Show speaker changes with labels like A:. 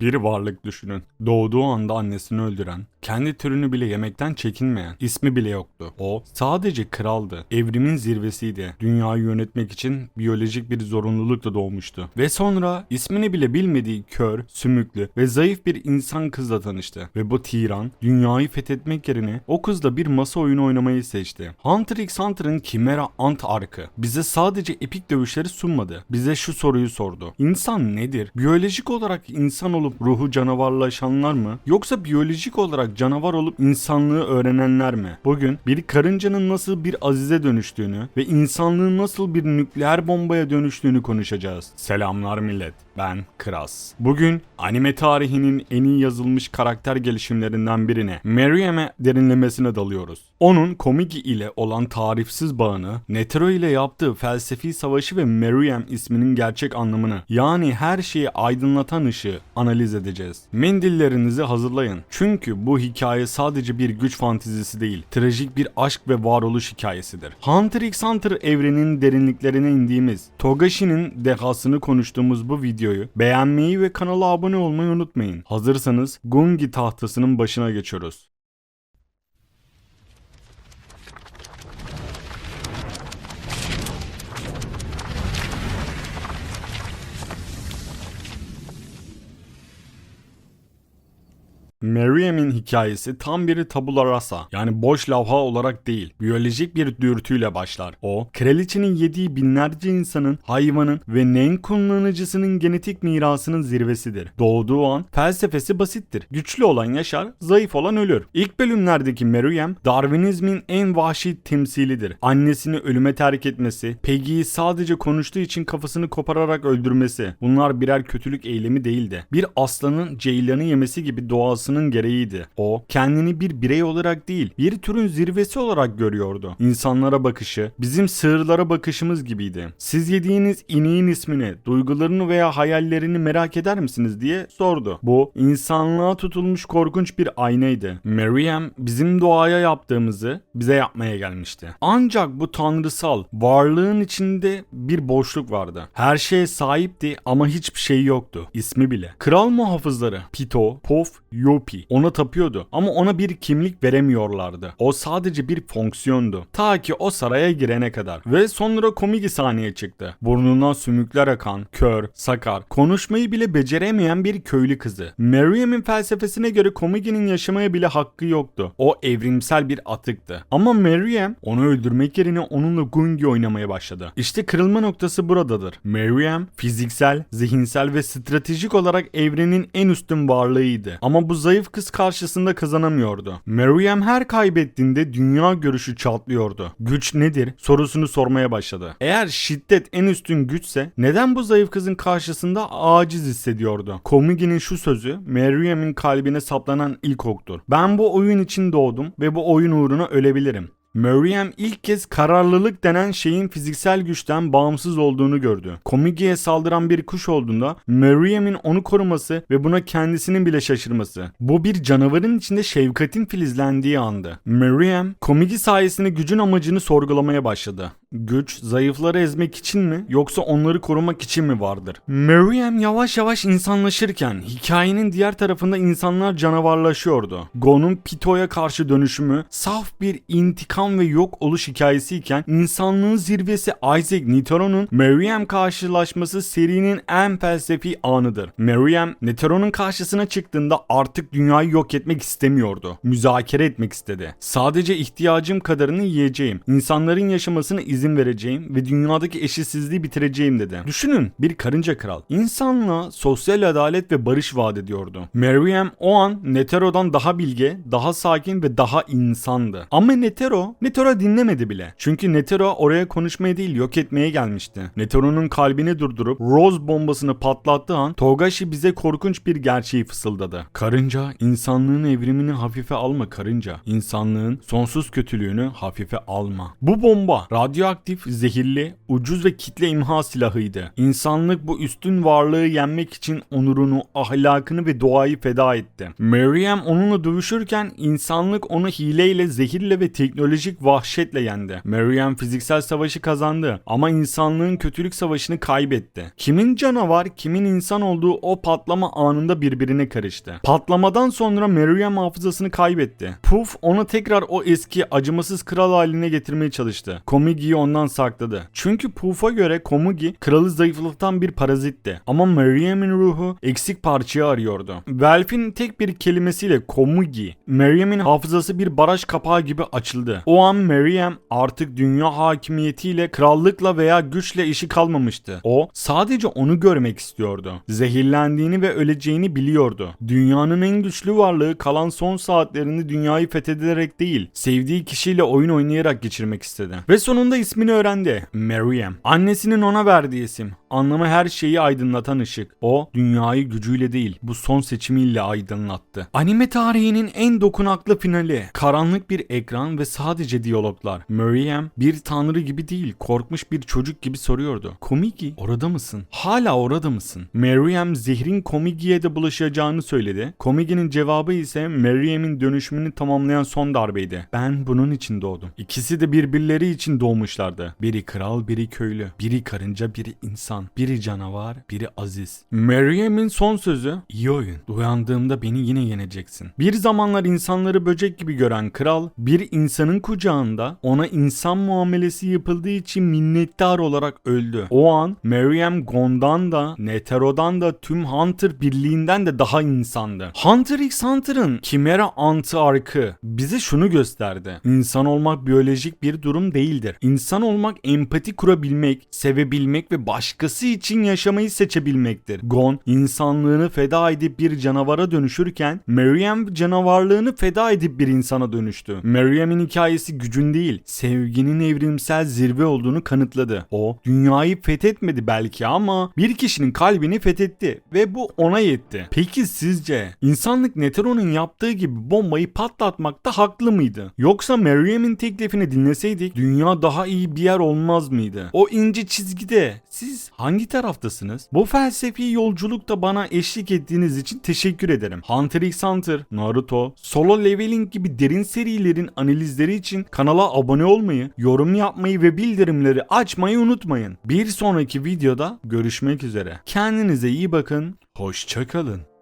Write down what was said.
A: Bir varlık düşünün. Doğduğu anda annesini öldüren, kendi türünü bile yemekten çekinmeyen, ismi bile yoktu. O sadece kraldı. Evrimin zirvesiydi. Dünyayı yönetmek için biyolojik bir zorunlulukla doğmuştu. Ve sonra ismini bile bilmediği kör, sümüklü ve zayıf bir insan kızla tanıştı. Ve bu tiran dünyayı fethetmek yerine o kızla bir masa oyunu oynamayı seçti. Hunter x Hunter'ın Chimera Ant arkı bize sadece epik dövüşleri sunmadı. Bize şu soruyu sordu. İnsan nedir? Biyolojik olarak insan olup ruhu canavarlaşanlar mı? Yoksa biyolojik olarak canavar olup insanlığı öğrenenler mi? Bugün bir karıncanın nasıl bir azize dönüştüğünü ve insanlığın nasıl bir nükleer bombaya dönüştüğünü konuşacağız. Selamlar millet. Ben Kras. Bugün anime tarihinin en iyi yazılmış karakter gelişimlerinden birine, Meruem'e derinlemesine dalıyoruz. Onun Komiki ile olan tarifsiz bağını, Netero ile yaptığı felsefi savaşı ve Meruem isminin gerçek anlamını, yani her şeyi aydınlatan ışığı analiz edeceğiz. Mendillerinizi hazırlayın. Çünkü bu hikaye sadece bir güç fantezisi değil, trajik bir aşk ve varoluş hikayesidir. Hunter x Hunter evrenin derinliklerine indiğimiz, Togashi'nin dehasını konuştuğumuz bu videoyu beğenmeyi ve kanala abone olmayı unutmayın. Hazırsanız Gungi tahtasının başına geçiyoruz. Meruem'in hikayesi tam bir tabula rasa yani boş lavha olarak değil biyolojik bir dürtüyle başlar. O kraliçenin yediği binlerce insanın, hayvanın ve nen kullanıcısının genetik mirasının zirvesidir. Doğduğu an felsefesi basittir. Güçlü olan yaşar, zayıf olan ölür. İlk bölümlerdeki Meruem Darwinizmin en vahşi temsilidir. Annesini ölüme terk etmesi, Peggy'yi sadece konuştuğu için kafasını kopararak öldürmesi bunlar birer kötülük eylemi değildi. Bir aslanın ceylanı yemesi gibi doğasının gereğiydi. O kendini bir birey olarak değil bir türün zirvesi olarak görüyordu. İnsanlara bakışı bizim sığırlara bakışımız gibiydi. Siz yediğiniz ineğin ismini, duygularını veya hayallerini merak eder misiniz diye sordu. Bu insanlığa tutulmuş korkunç bir aynaydı. Meruem bizim doğaya yaptığımızı bize yapmaya gelmişti. Ancak bu tanrısal varlığın içinde bir boşluk vardı. Her şeye sahipti ama hiçbir şey yoktu. İsmi bile. Kral muhafızları Pito, Pof, Yopi ona tapıyordu ama ona bir kimlik veremiyorlardı. O sadece bir fonksiyondu. Ta ki o saraya girene kadar. Ve sonra Komigi sahneye çıktı. Burnundan sümükler akan, kör, sakar, konuşmayı bile beceremeyen bir köylü kızı. Meruem'in felsefesine göre Komigi'nin yaşamaya bile hakkı yoktu. O evrimsel bir atıktı. Ama Meruem onu öldürmek yerine onunla Gungi oynamaya başladı. İşte kırılma noktası buradadır. Meruem fiziksel, zihinsel ve stratejik olarak evrenin en üstün varlığıydı. Ama bu zayıf kız karşısında kazanamıyordu. Meruem her kaybettiğinde dünya görüşü çatlıyordu. Güç nedir sorusunu sormaya başladı. Eğer şiddet en üstün güçse neden bu zayıf kızın karşısında aciz hissediyordu? Komigi'nin şu sözü Meruem'in kalbine saplanan ilk oktur. Ben bu oyun için doğdum ve bu oyun uğruna ölebilirim. Meruem ilk kez kararlılık denen şeyin fiziksel güçten bağımsız olduğunu gördü. Komigi'ye saldıran bir kuş olduğunda Meruem'in onu koruması ve buna kendisinin bile şaşırması. Bu bir canavarın içinde şefkatin filizlendiği andı. Meruem, Komigi sayesinde gücün amacını sorgulamaya başladı. Güç zayıfları ezmek için mi yoksa onları korumak için mi vardır? Meruem yavaş yavaş insanlaşırken hikayenin diğer tarafında insanlar canavarlaşıyordu. Gon'un Pito'ya karşı dönüşümü saf bir intikam ve yok oluş hikayesiyken insanlığın zirvesi Isaac Nitero'nun Meruem karşılaşması serinin en felsefi anıdır. Meruem Nitero'nun karşısına çıktığında artık dünyayı yok etmek istemiyordu. Müzakere etmek istedi. Sadece ihtiyacım kadarını yiyeceğim. İnsanların yaşamasını izin vereceğim ve dünyadaki eşitsizliği bitireceğim dedi. Düşünün bir karınca kral. İnsanlığa sosyal adalet ve barış vaat ediyordu. Meruem o an Netero'dan daha bilge, daha sakin ve daha insandı. Ama Netero, Netero dinlemedi bile. Çünkü Netero oraya konuşmaya değil yok etmeye gelmişti. Netero'nun kalbini durdurup Rose bombasını patlattığı an Togashi bize korkunç bir gerçeği fısıldadı. Karınca, insanlığın evrimini hafife alma karınca. İnsanlığın sonsuz kötülüğünü hafife alma. Bu bomba radyoaktif radyoaktif, zehirli, ucuz ve kitle imha silahıydı. İnsanlık bu üstün varlığı yenmek için onurunu, ahlakını ve doğayı feda etti. Meryem onunla dövüşürken insanlık onu hileyle, zehirle ve teknolojik vahşetle yendi. Meryem fiziksel savaşı kazandı ama insanlığın kötülük savaşını kaybetti. Kimin canavar, kimin insan olduğu o patlama anında birbirine karıştı. Patlamadan sonra Meryem hafızasını kaybetti. Puff onu tekrar o eski acımasız kral haline getirmeye çalıştı. Ondan sakladı. Çünkü Puff'a göre Komigi kralı zayıflatan bir parazitti. Ama Meryem'in ruhu eksik parçayı arıyordu. Velf'in tek bir kelimesiyle Komigi, Meryem'in hafızası bir baraj kapağı gibi açıldı. O an Meryem artık dünya hakimiyetiyle, krallıkla veya güçle işi kalmamıştı. O sadece onu görmek istiyordu. Zehirlendiğini ve öleceğini biliyordu. Dünyanın en güçlü varlığı kalan son saatlerini dünyayı fethederek değil, sevdiği kişiyle oyun oynayarak geçirmek istedi. Ve sonunda ismini öğrendi. Meryem. Annesinin ona verdiği isim. Anlamı her şeyi aydınlatan ışık. O dünyayı gücüyle değil, bu son seçimiyle aydınlattı. Anime tarihinin en dokunaklı finali. Karanlık bir ekran ve sadece diyaloglar. Meryem bir tanrı gibi değil, korkmuş bir çocuk gibi soruyordu. Komigi, orada mısın? Hala orada mısın? Meryem zehrin Komigi'ye de bulaşacağını söyledi. Komigi'nin cevabı ise Meryem'in dönüşümünü tamamlayan son darbeydi. Ben bunun için doğdum. İkisi de birbirleri için doğmuşlardı. Biri kral, biri köylü. Biri karınca, biri insan. Biri canavar, biri aziz. Meryem'in son sözü, iyi oyun. Uyandığımda beni yine yeneceksin. Bir zamanlar insanları böcek gibi gören kral, bir insanın kucağında ona insan muamelesi yapıldığı için minnettar olarak öldü. O an Meryem Gond'dan da, Netero'dan da, tüm Hunter birliğinden de daha insandı. Hunter x Hunter'ın Kimera Antı arkı bize şunu gösterdi. İnsan olmak biyolojik bir durum değildir. İnsan olmak empati kurabilmek, sevebilmek ve başkası için yaşamayı seçebilmektir. Gon insanlığını feda edip bir canavara dönüşürken Meryem canavarlığını feda edip bir insana dönüştü. Meryem'in hikayesi gücün değil, sevginin evrimsel zirve olduğunu kanıtladı. O dünyayı fethetmedi belki ama bir kişinin kalbini fethetti ve bu ona yetti. Peki sizce insanlık Netero'nun yaptığı gibi bombayı patlatmakta haklı mıydı? Yoksa Meryem'in teklifini dinleseydik dünya daha iyi bir yer olmaz mıydı? O ince çizgide siz hangi taraftasınız? Bu felsefi yolculukta bana eşlik ettiğiniz için teşekkür ederim. Hunter x Hunter, Naruto, Solo Leveling gibi derin serilerin analizleri için kanala abone olmayı, yorum yapmayı ve bildirimleri açmayı unutmayın. Bir sonraki videoda görüşmek üzere. Kendinize iyi bakın, hoşçakalın.